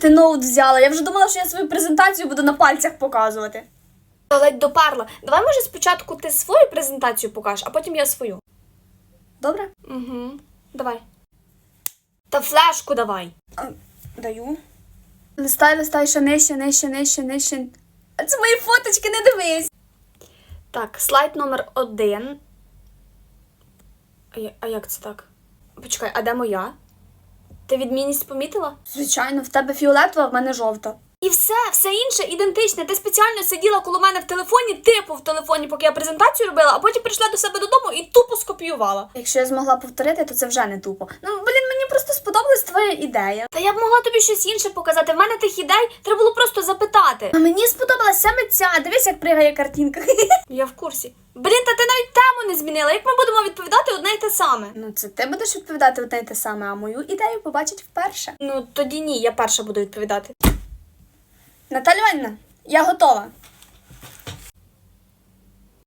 Ти ноут взяла. Я вже думала, що я свою презентацію буду на пальцях показувати. Ледь доперла. Давай, може, спочатку ти свою презентацію покажеш, а потім я свою. Добре? Угу. Давай. Та флешку давай. А, даю. Листай, листай, ще нижче, нижче, нижче, нижче. А це мої фоточки, не дивись. Так, слайд номер один. А, я- а як це так? Почекай, а де моя? Ти відмінність помітила? Звичайно, в тебе фіолетова, в мене жовта. І все, все інше ідентичне. Ти спеціально сиділа коло мене в телефоні, типу в телефоні, поки я презентацію робила, а потім прийшла до себе додому і тупо скопіювала. Якщо я змогла повторити, то це вже не тупо. Ну, блін, мені просто сподобалась твоя ідея. Та я б могла тобі щось інше показати. В мене тих ідей треба було просто запитати. А мені сподобалась саме ця. Дивись, як пригає картинка. Я в курсі. Блін, та ти навіть тему не змінила. Як ми будемо відповідати одне й те саме? Ну, це ти будеш відповідати одне й те саме, а мою ідею побачить вперше. Ну тоді ні, я перша буду відповідати. Наталя Іванівна, я готова.